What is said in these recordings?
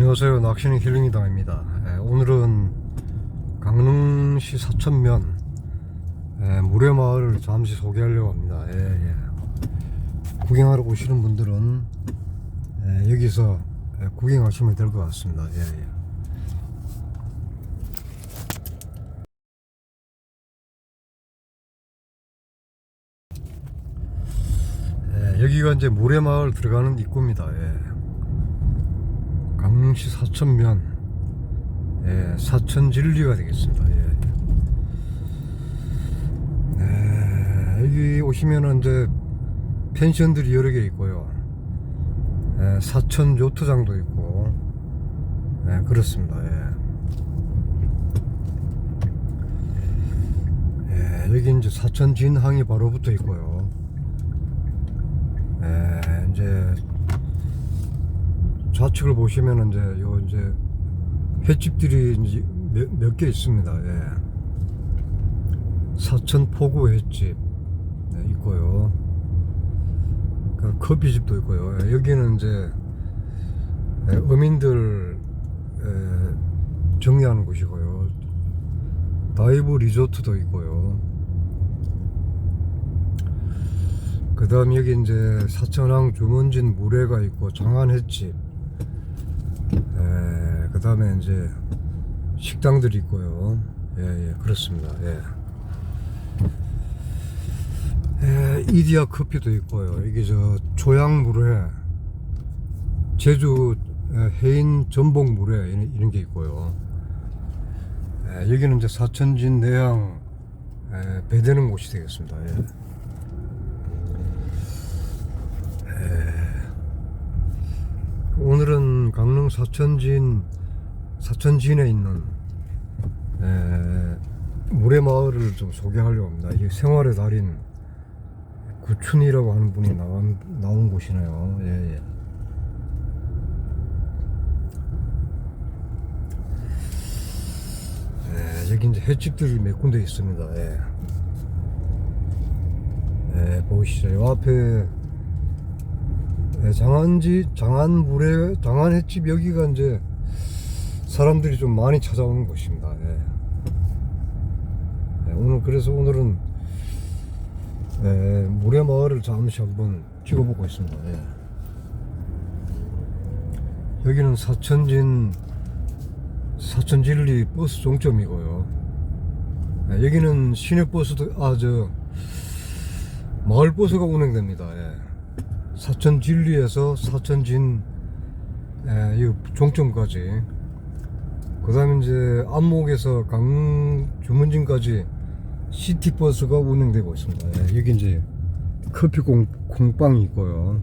안녕하세요. 낚시는 힐링이다입니다. 예, 오늘은 강릉시 사천면 예, 모래마을을 잠시 소개하려고 합니다. 예, 예. 구경하러 오시는 분들은 예, 여기서 예, 구경하시면 될 것 같습니다. 여기가 이제 모래마을 들어가는 입구입니다. 예. 강릉시 사천면 예, 사천진리가 되겠습니다. 예. 네, 여기 오시면은 이제 펜션들이 여러 개 있고요. 예, 사천 요트장도 있고 예, 그렇습니다. 예. 예, 여기 이제 사천 진항이 바로 붙어 있고요. 예, 이제 좌측을 보시면 이제 요 이제 횟집들이 이제 몇 개 있습니다. 예. 사천 포구 횟집 네, 있고요. 그 커피집도 있고요. 예, 여기는 이제 예, 어민들 예, 정리하는 곳이고요. 다이브 리조트도 있고요. 그 다음 여기 이제 사천항 주문진 물회가 있고 장안 횟집 그 다음에 이제 식당들이 있고요. 예, 예, 그렇습니다. 예. 예, 이디야 커피도 있고요. 이게 저 조양물회, 제주 예, 해인 전복물회 이런, 이런 게 있고요. 예, 여기는 이제 사천진 내양 예, 배되는 곳이 되겠습니다. 예. 오늘은 강릉 사천진 사천진에 있는 에, 모래마을을 좀 소개하려고 합니다. 이 생활의 달인 구춘이라고 하는 분이 나온, 나온 곳이네요. 예, 예. 예, 여기 이제 횟집들이 몇 군데 있습니다. 예. 예, 보시죠. 요 앞에 네, 장안지 장안물에 장안 횟집 여기가 이제 사람들이 좀 많이 찾아오는 곳입니다. 예. 예, 오늘 그래서 오늘은 예, 모래마을을 잠시 한번 찍어보고 있습니다. 예. 여기는 사천진 사천진리 버스 종점이고요. 예, 여기는 시내 버스도 아 저 마을 버스가 운행됩니다. 예. 사천 진리에서 사천진 에, 이 종점까지. 그 다음에 이제 안목에서 강 주문진까지 시티버스가 운행되고 있습니다. 예, 여기 이제 커피 공, 공방이 있고요.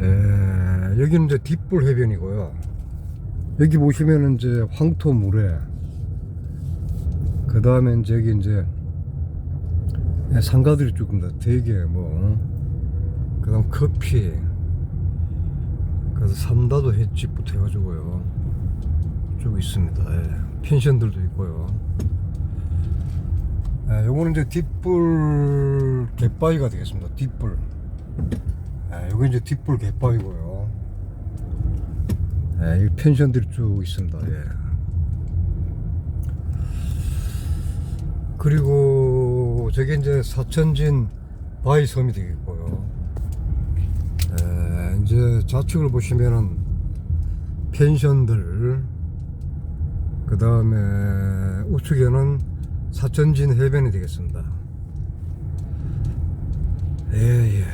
에, 여기는 이제 뒷불 해변이고요. 여기 보시면은 이제 황토 물에 그 다음에 이제 여기 이제 예, 상가들이 조금 더 되게 뭐 그 다음 커피. 그래서 삼다도 횟집부터 해가지고요. 쭉 있습니다. 예. 펜션들도 있고요. 예, 요거는 이제 뒷불 갯바위가 되겠습니다. 뒷불. 예, 요거 이제 뒷불 갯바위고요. 예, 이 펜션들이 쭉 있습니다. 예. 그리고 저게 이제 사천진 바위섬이 되겠고요. 에, 이제 좌측을 보시면은 펜션들 그 다음에 우측에는 사천진 해변이 되겠습니다. 예예.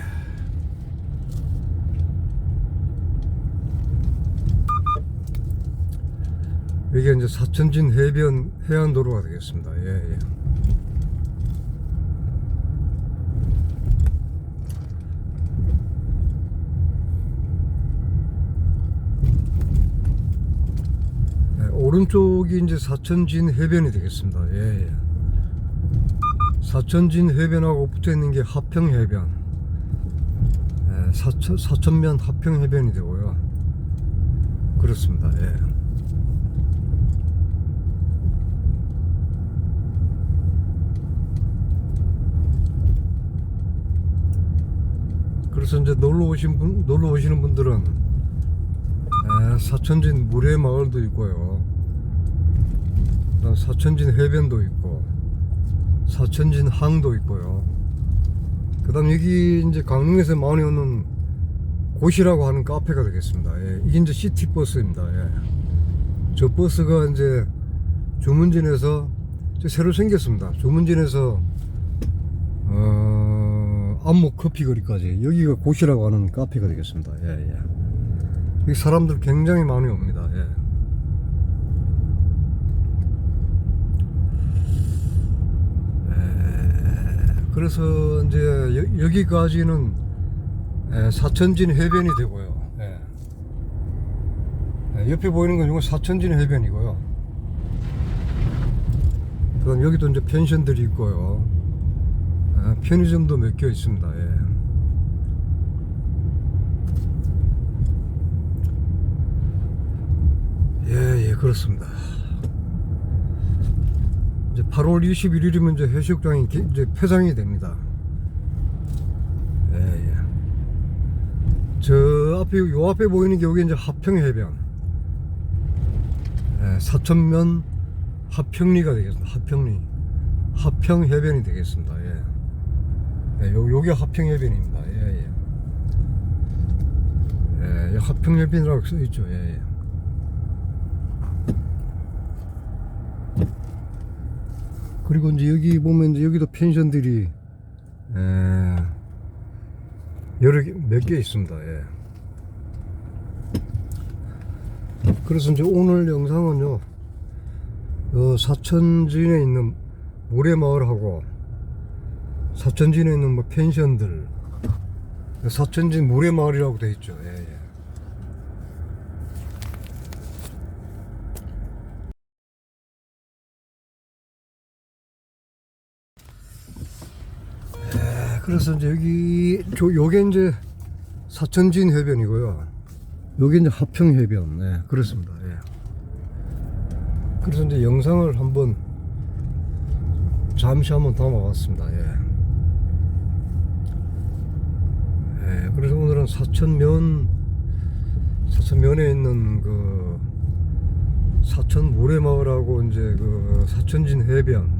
이게 이제 사천진 해변 해안도로가 되겠습니다. 예예. 네, 오른쪽이 이제 사천진 해변이 되겠습니다. 예, 예. 사천진 해변하고 붙어 있는 게 하평 해변. 예, 사천, 사천면 하평 해변이 되고요. 그렇습니다. 예. 그래서 이제 놀러 오신 분, 놀러 오시는 분들은 예, 사천진 물의 마을도 있고요. 사천진 해변도 있고 사천진 항도 있고요. 그다음 여기 이제 강릉에서 많이 오는 곳이라고 하는 카페가 되겠습니다. 예, 이게 이제 시티 버스입니다. 예. 저 버스가 이제 주문진에서 새로 생겼습니다. 주문진에서 어, 안목 커피 거리까지 여기가 곳이라고 하는 카페가 되겠습니다. 예, 예. 사람들 굉장히 많이 옵니다. 예. 에, 그래서 이제 여, 여기까지는 에, 사천진 해변이 되고요. 예. 에, 옆에 보이는 건 이건 사천진 해변이고요. 그다음 여기도 이제 펜션들이 있고요. 에, 편의점도 몇 개 있습니다. 예. 예, 예, 그렇습니다. 이제 8월 21일이면 이제 해수욕장이 개- 이제 폐장이 됩니다. 예, 예. 저 앞에, 요 앞에 보이는 게 여기 이제 하평 해변. 예, 사천면 하평리가 되겠습니다. 하평리. 하평 해변이 되겠습니다. 예. 예, 요, 요게 하평 해변입니다. 예, 예. 예, 이 하평 해변이라고 써 있죠. 예, 예. 그리고 이제 여기 보면 이제 여기도 펜션들이 에, 여러 개, 몇개 있습니다. 예. 그래서 이제 오늘 영상은요, 어, 사천진에 있는 모래마을하고 사천진에 있는 뭐 펜션들, 사천진 모래마을이라고 돼 있죠. 예, 예. 그래서 이제 여기 저 요게 이제 사천진 해변이고요. 요게 이제 하평 해변. 네, 그렇습니다. 예. 그래서 이제 영상을 한번 잠시 한번 담아봤습니다. 예. 예, 그래서 오늘은 사천면 사천면에 있는 그 사천 모래마을하고 이제 그 사천진 해변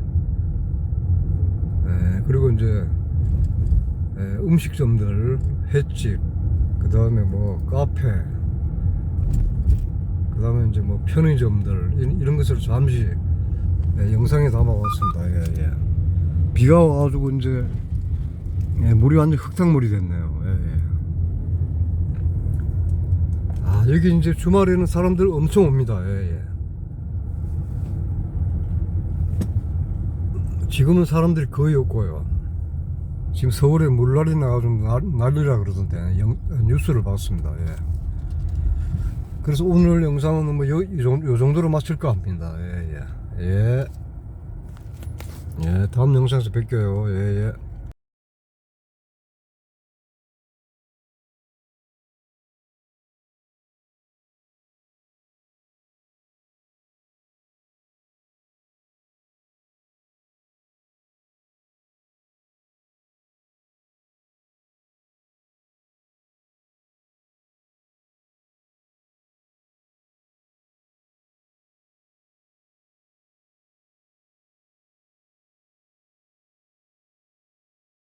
예, 그리고 이제 예, 음식점들, 횟집, 그 다음에 뭐 카페, 그 다음에 이제 뭐 편의점들 이- 이런 것을 잠시 예, 영상에 담아봤습니다. 예, 예. 비가 와가지고 이제 예, 물이 완전 흙탕물이 됐네요. 예, 예. 아 여기 이제 주말에는 사람들 엄청 옵니다. 예, 예. 지금은 사람들이 거의 없고요. 지금 서울에 물난리 나가지고 난- 난리라 그러던데 영- 뉴스를 봤습니다. 예. 그래서 오늘 영상은 뭐 요, 요 정도로 마칠까 합니다. 예, 예. 예. 예, 다음 영상에서 뵐게요. 예, 예.